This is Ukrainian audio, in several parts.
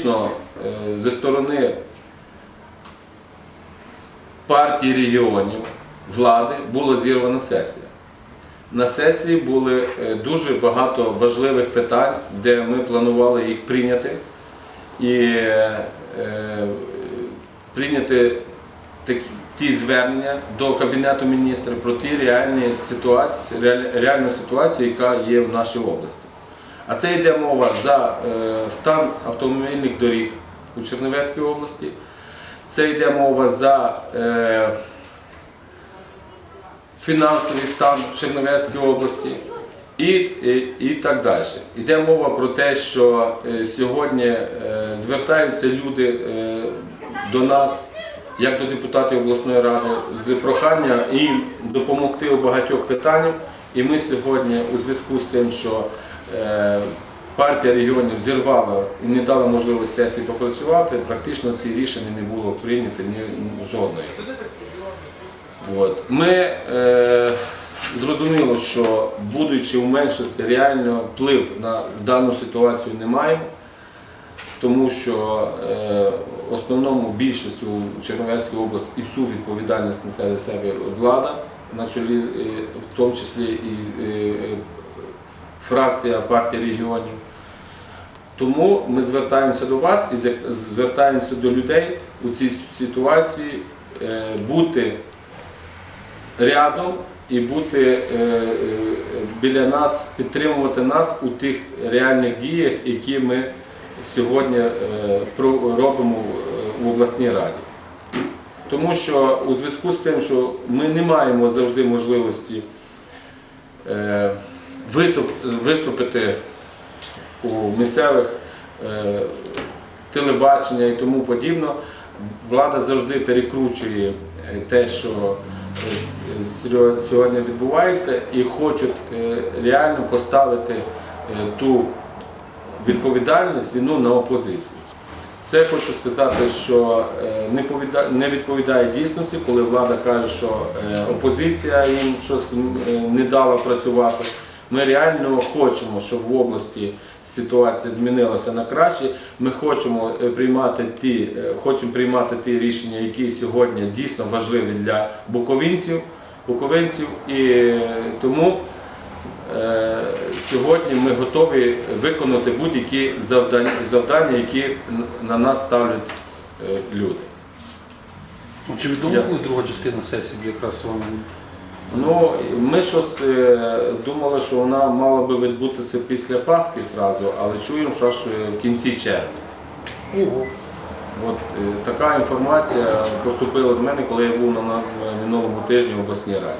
фактично е, зі сторони партії регіонів влади була зірвана сесія. На сесії були е, дуже багато важливих питань, де ми планували їх прийняти і е, прийняти такі ті звернення до Кабінету міністрів про ті реальні ситуації, реаль- реальну ситуацію, яка є в нашій області. А це йде мова за е, стан автомобільних доріг у Чернівецькій області. Це йде мова за е, фінансовий стан в Чернівецькій області і, і, і так далі. Йде мова про те, що е, сьогодні звертаються люди до нас, як до депутатів обласної ради, з проханням їм допомогти у багатьох питаннях. І ми сьогодні у зв'язку з тим, що партія регіонів зірвала і не дала можливість сесії попрацювати, практично ці рішення не було прийнято ні жодної. От. Ми е, зрозуміло, що будучи в меншості, реально вплив на дану ситуацію не маємо, тому що е, основному більшістю у Чернівецькій області і всю відповідальність на себе влада, на чолі, е, в тому числі і е, е, фракція партії регіонів. Тому ми звертаємося до вас і звертаємося до людей у цій ситуації е, бути рядом і бути е, е, біля нас, підтримувати нас у тих реальних діях, які ми сьогодні робимо в обласній раді. Тому що у зв'язку з тим, що ми не маємо завжди можливості виступити у місцевих е, телебачення і тому подібно, влада завжди перекручує е, те, що е, сьогодні відбувається, і хочуть реально поставити ту відповідальність вину на опозицію. Це хочу сказати, що не відповідає дійсності, коли влада каже, що опозиція їм щось не дала працювати. Ми реально хочемо, щоб в області ситуація змінилася на краще. Ми хочемо е, приймати ті, е, хочемо приймати ті рішення, які сьогодні дійсно важливі для буковинців, буковинців. І е, тому Е, Сьогодні ми готові виконати будь-які завдання, завдання, які на нас ставлять люди. Ну, Чи відомо, коли друга частина сесії якраз вам? Ну, ми щось е, думали, що вона мала би відбутися після Пасхи зразу, але чуємо, що аж е, в кінці червня. От е, така інформація поступила до мене, коли я був на, минулому тижні в обласній раді.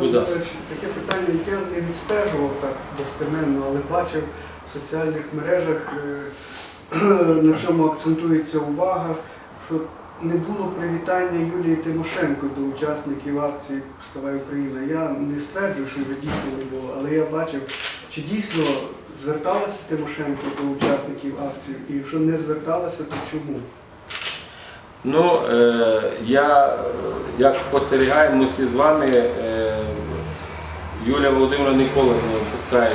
Будь. Таке питання, яке я не відстежував так достеменно, але бачив в соціальних мережах, на чому акцентується увага, що не було привітання Юлії Тимошенко до учасників акції Вставай Україна. Я не стверджую, що його дійсно не було, але я бачив, чи дійсно зверталася Тимошенко до учасників акції, і якщо не зверталася, то чому? Ну, е, я, як спостерігаємо всі з вами, е, Юлія Володимирівна ніколи не опускає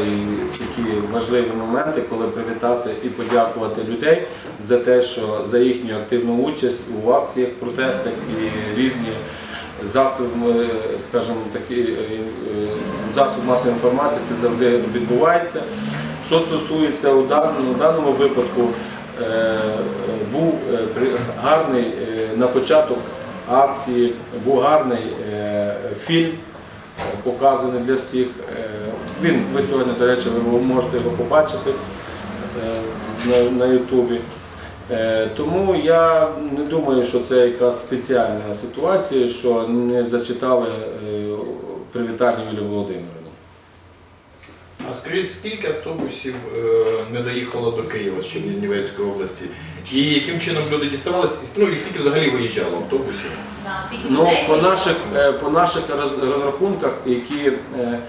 такі важливі моменти, коли привітати і подякувати людей за те, що за їхню активну участь у акціях, протестах і різні засоби, скажімо, такі е, засоб масової інформації, це завжди відбувається. Що стосується у даному, у даному випадку, е, був е, гарний на початок акції, був гарний фільм, показаний для всіх. Е, Він, ви сьогодні, до речі, ви можете його побачити е, на, Ютубі. Е, Тому я не думаю, що це якась спеціальна ситуація, що не зачитали привітання Юлії Володимирівни. А скажіть, скільки автобусів не доїхало до Києва з Чернівецької області? І яким чином люди діставалися? Ну і скільки взагалі виїжджало автобусів? Да, скільки Ну, людей по наших, е, по наших роз- розрахунках, які е,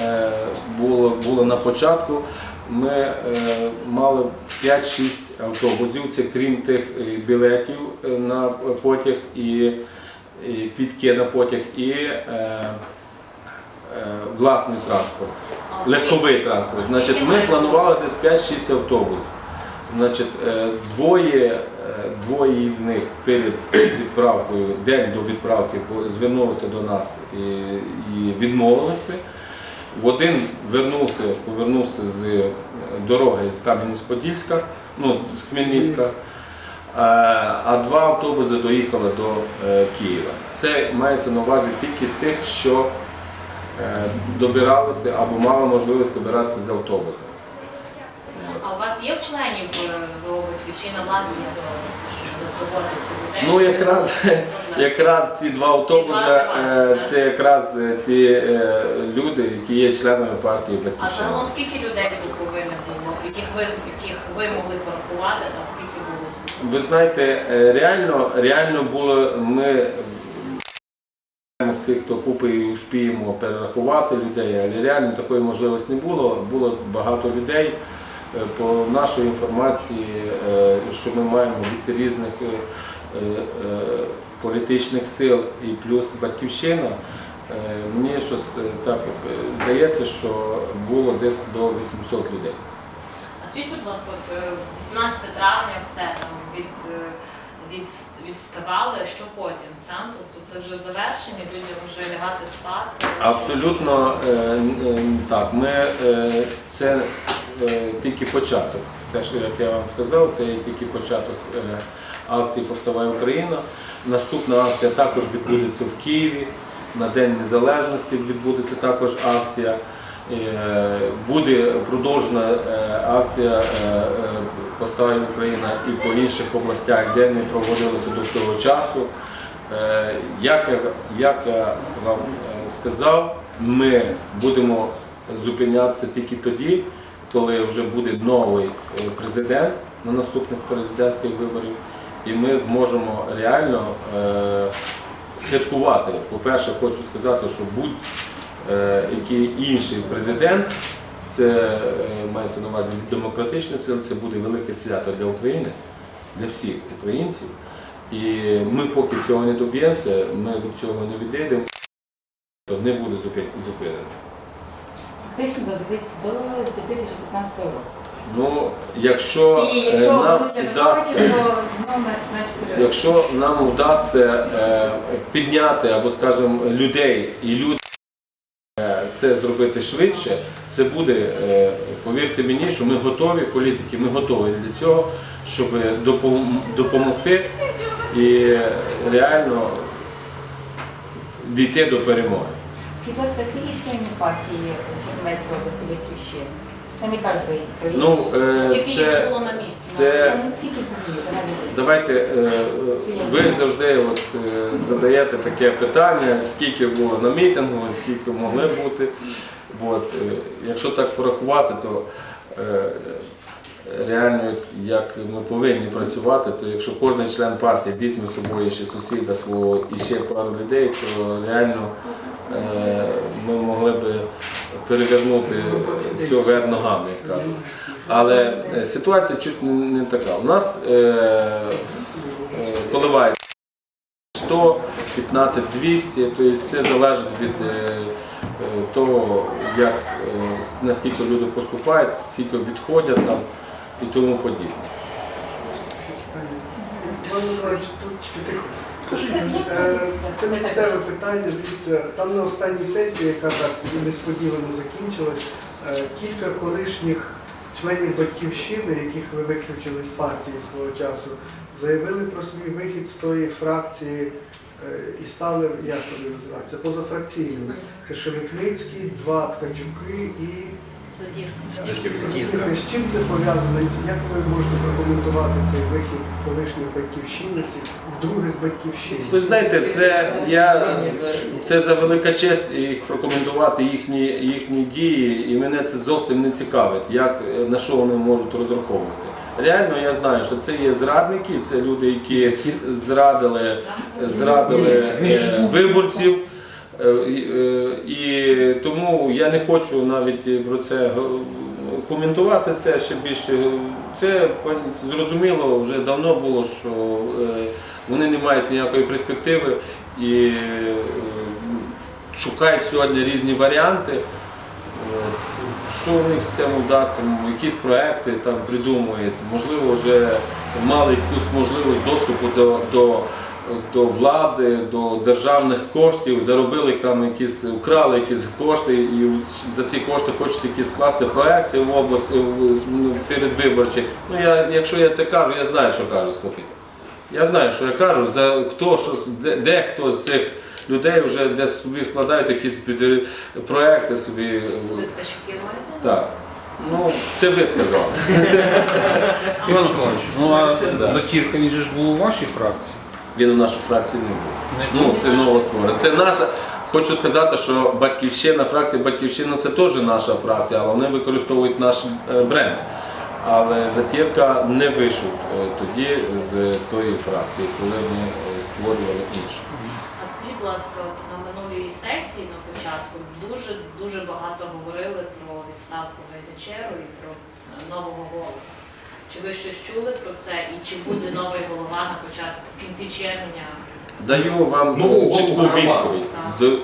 е, було, були на початку, ми е, мали 5-6 автобусів, це крім тих е, білетів е, на потяг і, і квітки на потяг, і е, е, власний транспорт, А скільки- легковий транспорт. а Значить, ми має планували десь 5-6 автобусів. Значить, е, двоє, е, двоє з них перед відправкою, день до відправки, звернулися до нас і, і відмовилися. В один вернувся, повернувся з е, дороги з Кам'янець-Подільська, ну, з Хмельницька. А два автобуси доїхали до Києва. Це мається на увазі тільки з тих, що добиралися або мали можливість добиратися з автобусом. Вас є в членів е, батьківщина власні що? Ну якраз, якраз ці два автобуси е, це якраз е, ті е, люди, які є членами партії А загалом скільки людей тут повинно було, яких ви, яких ви могли порахувати, там скільки було? Ви знаєте, е, реально, реально було ми е, з цих, хто купить успіємо перерахувати людей, але реально такої можливості не було. Було багато людей. Е, По нашій інформації, е, що ми маємо від різних е, політичних сил і плюс батьківщина, мені щось так здається, що було десь до 800 людей. А свідчить, будь ласка, е, 18 травня все там від, від, відставали, що потім? Там? Тобто це вже завершення, людям вже лягати спати. Абсолютно е, е, так. Ми, е, це е, тільки початок. Те, що як я вам сказав, це тільки початок е, акції Повставай Україна. Наступна акція також відбудеться в Києві. На День Незалежності відбудеться також акція. Е, Буде продовжена е, акція е, Україна і по інших областях, де не проводилися до цього часу. Е, Як я, як я вам е, сказав, ми будемо зупинятися тільки тоді, коли вже буде новий е, президент на наступних президентських виборів, і ми зможемо реально святкувати. По-перше, хочу сказати, що будь-який інший президент, це е, мається на увазі від демократичних сил, це буде велике свято для України, для всіх українців. І ми поки цього не доб'ємося, ми від цього не відійдемо, то не буде зупинено. Фактично до, 2015 року. Ну, якщо, І е, якщо нам вдасться, якщо нам вдасться підняти або, скажімо, людей і люди це зробити швидше, це буде, е, повірте мені, що ми готові, політики, ми готові для цього, щоб допомогти і реально дійти до перемоги. Скільки членів партії Чернівецької області батьківщини? Я не кажу за про інші. Ну, е, Скільки їх було на місці? це Ну, скільки взагалі? Взагалі? Давайте е, ви завжди от, е, задаєте таке питання, скільки було на мітингу, скільки могли бути. От, е, якщо так порахувати, то е, реально як ми повинні працювати, то якщо кожен член партії візьме з собою ще сусіда свого і ще пару людей, то реально е, ми могли б перевернути все вверх ногами, як кажуть. Але е, ситуація чуть не, така. У нас е, коливається 100, 15, 200, тобто це залежить від е, е, того, як, наскільки люди поступають, скільки відходять там і тому подібне. Е, Це місцеве питання. Дивіться, там на останній сесії, яка так несподівано закінчилась, е, кілька колишніх членів батьківщини, яких ви виключили з партії свого часу, заявили про свій вихід з тої фракції е, і стали, як вони називаються, позафракційними. Це Шеветницький, два Ткачуки і Задірка. з чим це пов'язано? Як ви можете прокоментувати цей вихід колишніх батьківщиновців вдруге з батьківщини? Ви знаєте, це я це за велика честь їх прокоментувати їхні, їхні дії, і мене це зовсім не цікавить, як на що вони можуть розраховувати. Реально я знаю, що це є зрадники, це люди, які зрадили, зрадили е, виборців. Е, і, е, тому я не хочу навіть про це коментувати це ще більше. Це зрозуміло вже давно було, що е, вони не мають ніякої перспективи і е, шукають сьогодні різні варіанти. Що в них з цим вдасться, якісь проекти там придумують, можливо, вже мали якусь можливість доступу до, до, до влади, до державних коштів, заробили там якісь, украли якісь кошти і за ці кошти хочуть якісь скласти проекти в області ну, передвиборчі. Ну я, якщо я це кажу, я знаю, що кажу, слухайте. Я знаю, що я кажу, за хто що де, де хто з цих людей вже десь собі складають якісь під- проекти собі. Так. Ну, це ви сказали. Іван Миколаївич, ну а. Затірка він же ж був у вашій фракції. Він у нашу фракцію не був. Не Ну, це новостворене. Це наша. Хочу сказати, що батьківщина, фракція Батьківщина це теж наша фракція, але вони використовують наш е, бренд. Але затірка не вийшов е, тоді з тої фракції, коли ми е, створювали іншу. А скажіть, будь ласка, от на минулій сесії на початку дуже дуже багато говорили про відставку Гайдачеру і про нового голову. Чи ви щось чули про це і чи буде новий голова на початку в кінці червня? Даю вам чітку голову відповідь.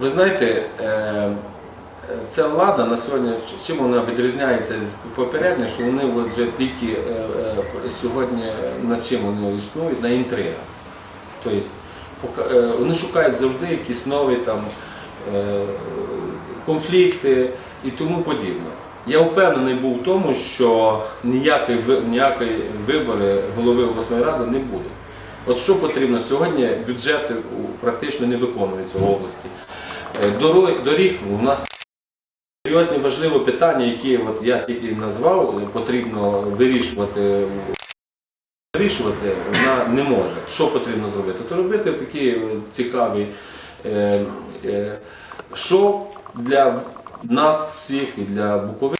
Ви знаєте, е, ця влада на сьогодні, чим вона відрізняється з попередньої, що вони от вже тільки е, е, сьогодні над чим вони існують, на інтригах. Тобто пока- е, вони шукають завжди якісь нові там, е, конфлікти і тому подібне. Я впевнений був в тому, що ніякої, ніякої вибори голови обласної ради не буде. От що потрібно сьогодні, бюджети практично не виконуються в області. Е, доріг у нас серйозні важливі питання, які от я тільки назвав, потрібно вирішувати. Вирішувати вона не може. Що потрібно зробити? То робити такі е, цікаві е, е, шоу для нас всіх і для Буковини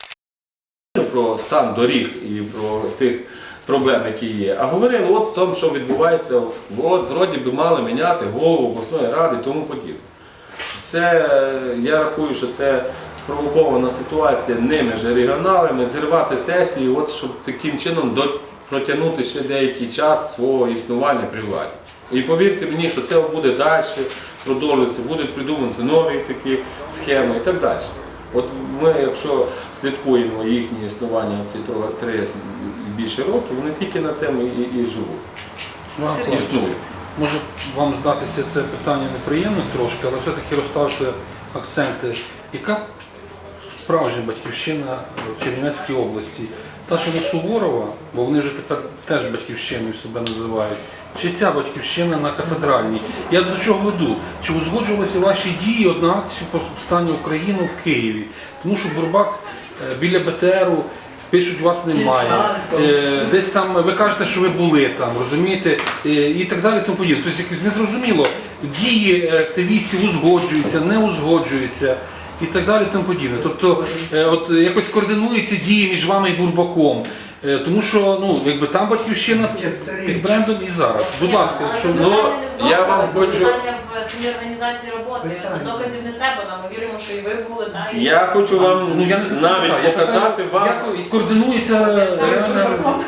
про стан доріг і про тих проблем, які є. А говорили от тому, що відбувається, от вроді би мали міняти голову обласної ради і тому подібне. Це я рахую, що це спровокована ситуація ними ж регіоналами, зірвати сесії, от щоб таким чином до, протягнути ще деякий час свого існування при владі. І повірте мені, що це буде далі продовжуватися, будуть придумувати нові такі схеми і так далі. От ми, якщо слідкуємо їхнє існування ці три і більше років, вони тільки на цьому і, і живуть, Іван існують. Може вам здатися це питання неприємно трошки, але все-таки розставте акценти. Яка справжня батьківщина в Чернівецькій області? Та, що до Суворова, бо вони вже тепер теж батьківщиною себе називають. Чи ця батьківщина на кафедральній? Я до чого веду? Чи узгоджувалися ваші дії от на акцію повстання України в Києві? Тому що Бурбак е, біля БТРу пишуть, вас немає. Е, Десь там ви кажете, що ви були там, розумієте, Е, і так далі. Тому подібне. Тобто якось незрозуміло, дії активістів узгоджуються, не узгоджуються. І так далі, тому подібне. Тобто, от якось координуються дії між вами і Бурбаком. Е, Тому що ну, якби там батьківщина під брендом і зараз. Будь ласка, Але якщо Ну, питання в я вам хочу- в самій організації роботи. Питання. Доказів не треба нам. Ми віримо, що і ви були, да, і Я хочу вам ну я не за це навіть питаю. Я показати питаю, вам. як координується реальна Ти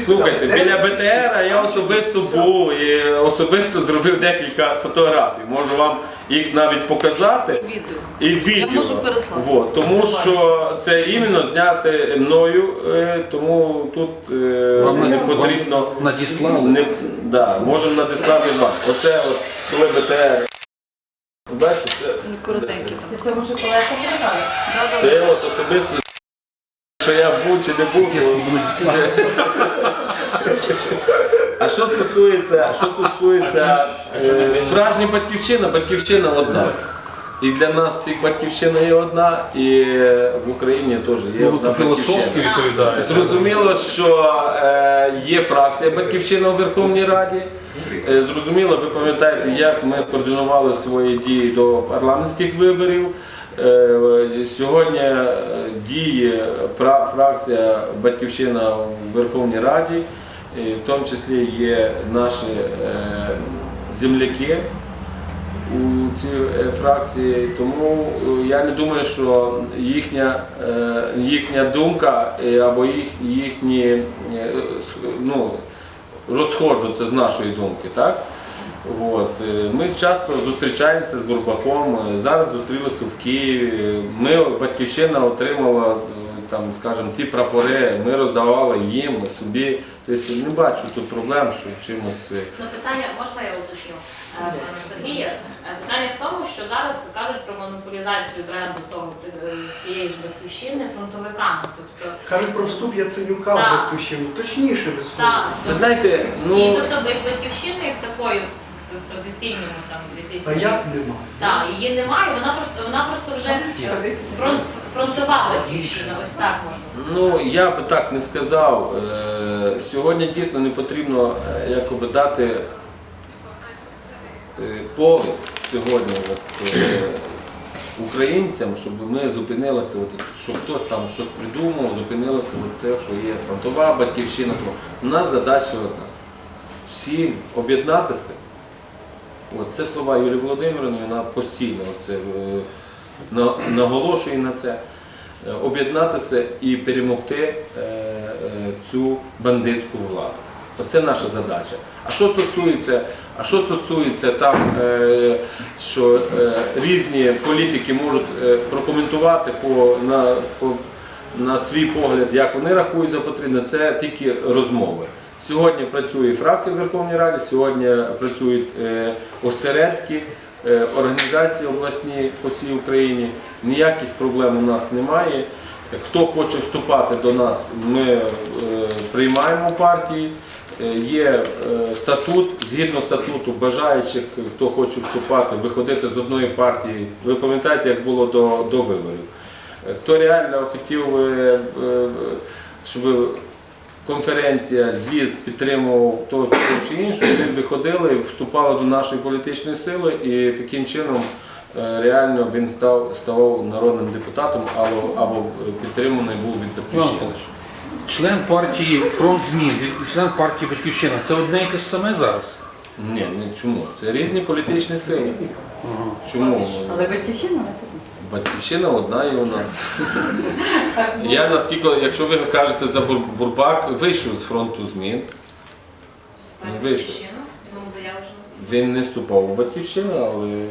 Слухайте, біля БТР я особисто був і особисто зробив декілька фотографій. Можу вам їх навіть показати. Відео. І відео. Я можу переслати. Вот, тому що це іменно зняти мною, е, тому тут е, Вам не надіслали? потрібно. Надіслали. Не, да, можемо надіслати вам. Оце от, коли БТР. Бачите, це, Ну, Коротенькі там. Це може колеса передали? Да, да, це от особисто, що я був чи не був. це- А що стосується, що стосується е, справжня батьківщина, батьківщина одна. І для нас всіх батьківщина є одна, і в Україні теж є Ну, одна філософськи батьківщина. відповідаєте. Зрозуміло, що е, є фракція Батьківщина у Верховній Раді. Е, зрозуміло, ви пам'ятаєте, як ми скоординували свої дії до парламентських виборів. Е, Сьогодні е, діє фракція Батьківщина у Верховній Раді, в тому числі є наші е, земляки у цій фракції, тому я не думаю, що їхня, їхня думка або їх, їхні ну, розходжуться з нашої думки. Так? От. е, Ми часто зустрічаємося з Бурбаком. е, Зараз зустрілися в Києві. Ми, батьківщина отримала е, там, скажімо, ті прапори, ми роздавали їм, собі. Тобто не бачу тут проблем, що в чимось. Ну, питання, можна я уточню, пане Сергія? Питання в тому, що зараз кажуть про монополізацію бренду того тієї ж батьківщини фронтовиками. Тобто, Кажуть про вступ Яценюка в батьківщину. Точніше ви слово. так, Ви знаєте, і ну тобто батьківщини, як такої в традиційному там А 2000 як нема? Так, її немає, вона просто вона просто вже фронт, фронтова батьківщина, ось так можна сказати. Ну, я би так не сказав. Е, Сьогодні дійсно не потрібно е, якоби дати е, повід сьогодні от, українцям, щоб ми зупинилися, от, щоб хтось там щось придумав, зупинилося от те, що є фронтова батьківщина. У нас задача одна. Всім об'єднатися. От, це слова Юлії Володимирівни, вона постійно це, е, на- наголошує на це. Е, об'єднатися і перемогти е, цю бандитську владу. Оце наша задача. А що стосується, а що стосується там, що різні політики можуть прокоментувати по, на, по, на свій погляд, як вони рахують за потрібне, це тільки розмови. Сьогодні працює фракція в Верховній Раді, сьогодні працюють е, осередки, е, організації обласні по всій Україні. Ніяких проблем у нас немає. Хто хоче вступати до нас, ми е, приймаємо партії. Є статут, згідно статуту бажаючих, хто хоче вступати, виходити з одної партії. Ви пам'ятаєте, як було до, до виборів. Хто реально хотів, щоб конференція, з'їзд підтримував того чи іншого, вони виходили, вступали до нашої політичної сили і таким чином е, реально він став ставав народним депутатом або, або підтриманий був від батьківщини. Член партії Фронт змін і член партії Батьківщина це одне і те ж саме зараз. Ні, ні, чому? Це різні політичні сили. Ага. Чому? Але батьківщина нас. Батьківщина одна і у нас. Я наскільки, якщо ви кажете за Бурбак, вийшов з фронту змін. Вийшов. Він не вступав у батьківщину, але е,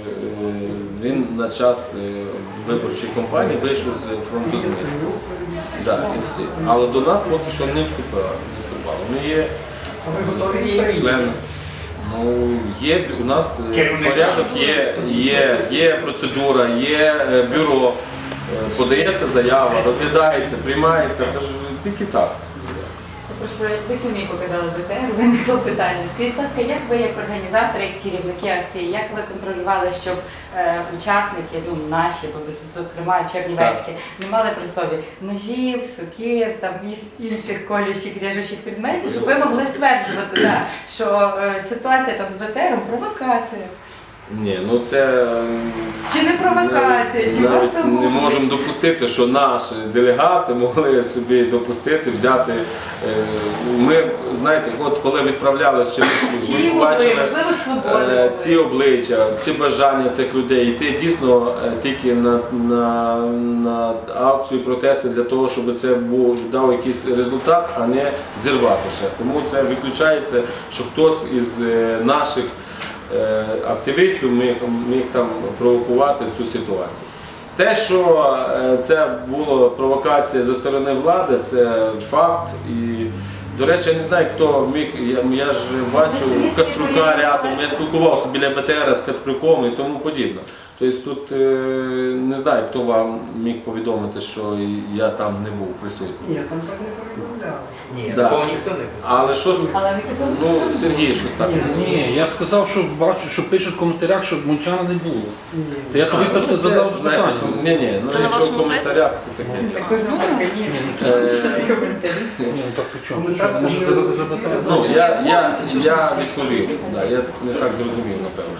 він на час е, виборчої кампанії вийшов з фронту змін. Да. Але до нас поки що не вступав. Не вступав. Ми є А ви готові їх прийняти? член. Ну, є у нас е, Керівник. порядок, є, є, є процедура, є е, бюро, е, подається заява, розглядається, приймається. Це ж тільки так. Прошу, ви самі показали БТР, виникло питання. Скажіть, будь ласка, як ви як організатори, як керівники акції, як ви контролювали, щоб е, учасники, ну наші, бо зокрема чернівецькі, не мали при собі ножів, сокир, там інших колючих, режучих предметів, щоб ви могли стверджувати, да, що е, ситуація там з БТРом провокація. Ні, ну це Чи не провокація, чи навіть просто не можемо допустити, що наші делегати могли собі допустити, взяти. е, Ми знаєте, от коли відправляли Чи могли, можливо, свободи. Е, ці обличчя, ці бажання цих людей йти дійсно е, тільки на, на, на акцію протести для того, щоб це був дав якийсь результат, а не зірвати щось. Тому це виключається, що хтось із е, наших активістів міг, міг там провокувати цю ситуацію. Те, що е, це була провокація зі сторони влади, це факт. І, до речі, я не знаю, хто міг. Я, я ж бачив Каспрука рядом, я спілкувався біля БТР з Каспруком і тому подібне. Тобто тут е, не знаю, хто вам міг повідомити, що я там не був присутній. Ні, там так не повідомляли. Ні, Да. такого ніхто не казав. Але що Але ну, Сергій щось так. Ні, я сказав, що бачу, що пишуть в коментарях, що Мунтяна не було. Ні. Я тобі ну, задав запитання. Ні, ні, ну Це на якщо в вашому коментарях це таке. Ні, ну, Ні, ну так при чому? Коментар це запитання? Ну, я, я, я відповів, да, я не так зрозумів, напевно.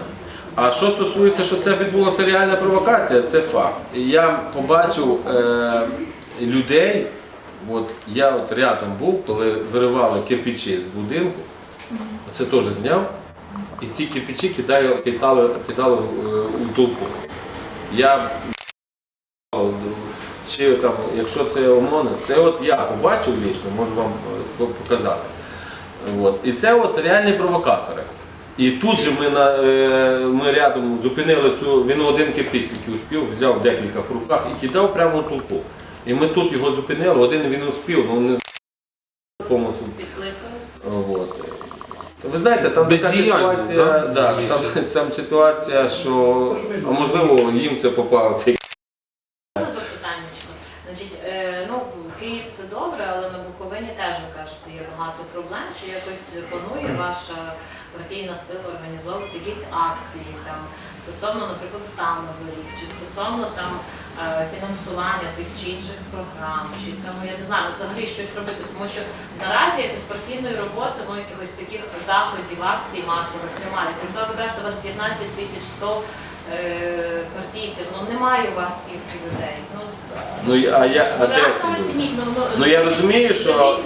А що стосується, що це відбулася реальна провокація, це факт. І я побачив е, людей, от я от рядом був, коли виривали кирпичі з будинку, це теж зняв, і ці кирпичі кидали, кидали, кидали е, у толпу. Я чи там, якщо це ОМОН, це от я побачив лічно, можу вам е, показати. От. І це от реальні провокатори. І тут же ми, на, е, ми рядом зупинили цю, він один тільки успів, взяв декілька в руках і кидав прямо в толпу. І ми тут його зупинили, один він успів, ну не. От. Ви знаєте, там така ситуація, да? да, там сам ситуація, що а можливо їм це попав цей. Запитаннячко. Значить, е, ну, Київ це добре, але на Буковині теж ви кажете, є багато проблем. Чи якось планує ваша сила організовувати якісь акції там стосовно, наприклад, стану доріг, чи стосовно там е, фінансування тих чи інших програм, чи там я не знаю, взагалі щось робити, тому що наразі якось партійної роботи, ну якихось таких заходів, акцій масових немає. Крім того, ви кажете, у вас 15 тисяч 100 е, партійців, ну немає у вас стільки людей. Ну, Ну а я а де це люди? оцініть, ну, Ну, я розумію, що.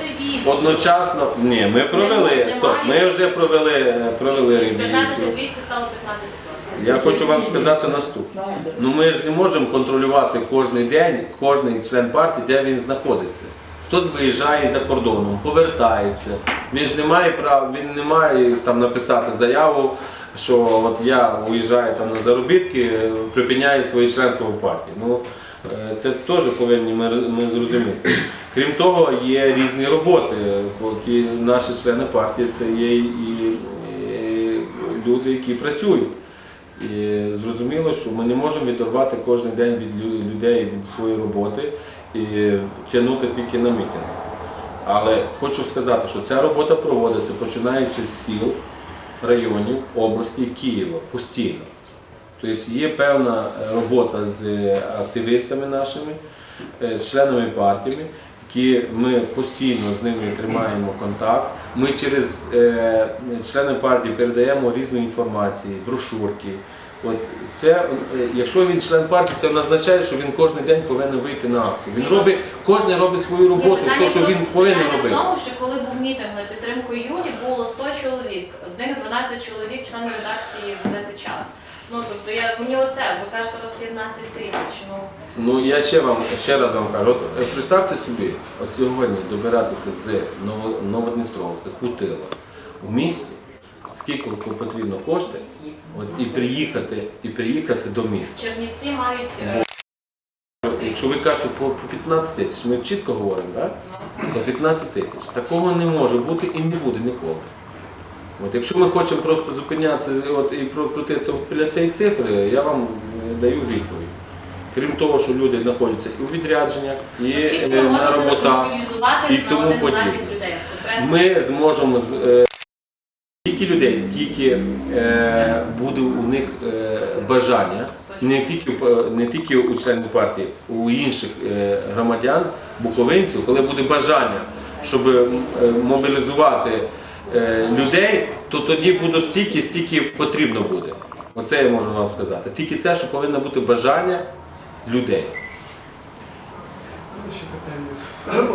Одночасно, ні, ми провели, стоп, ми вже провели, е, провели ревізію. 200 стало 15 100. Я хочу вам сказати наступне. Ну ми ж не можемо контролювати кожен день, кожен член партії, де він знаходиться. Хтось виїжджає за кордоном, повертається. Він ж не має права, він не має там написати заяву, що от я уїжджаю там на заробітки, припиняю своє членство в партії. Ну е, це теж повинні ми, ми зрозуміти. Крім того, є різні роботи. Які наші члени партії це є і, і люди, які працюють. І зрозуміло, що ми не можемо відірвати кожен день від людей від своєї роботи і тягнути тільки на мітинг. Але хочу сказати, що ця робота проводиться починаючи з сіл, районів, області, Києва постійно. Тобто є певна е, робота з активістами нашими, е, з членами партіями, які ми постійно з ними тримаємо контакт. Ми через е, члени партії передаємо різну інформацію, брошурки. От це, е, якщо він член партії, це означає, що він кожен день повинен вийти на акцію. Він робить, кожен робить свою роботу, то, що він повинен робити. тому, що коли був мітинг на підтримку Юлі, було 100 чоловік, з них 12 чоловік члени редакції газети час. Ну тобто я мені оце, ви кажете, 15 тисяч. Ну Ну я ще вам ще раз вам кажу, от е, представте собі, от сьогодні добиратися з Ново- Новодністровська, з Путила в місті, скільки потрібно коштів, от, і приїхати, і приїхати до міста. Чернівці мають е, Якщо ви кажете по, по 15 тисяч, ми чітко говоримо, так? ну, До 15 тисяч. Такого не може бути і не буде ніколи. От, якщо ми хочемо просто зупинятися от, і прокрутитися біля цієї цифри, я вам е, даю відповідь. Крім того, що люди знаходяться і у відрядженнях, і е, на роботах. і тому подібне. Ми зможемо е, людей, скільки е, буде у них е, бажання, не тільки, не тільки у членів партії, у інших е, громадян, буковинців, коли буде бажання, щоб е, мобілізувати людей, то тоді буде стільки, стільки потрібно буде. Оце я можу вам сказати. Тільки це, що повинно бути бажання людей. Ще питання.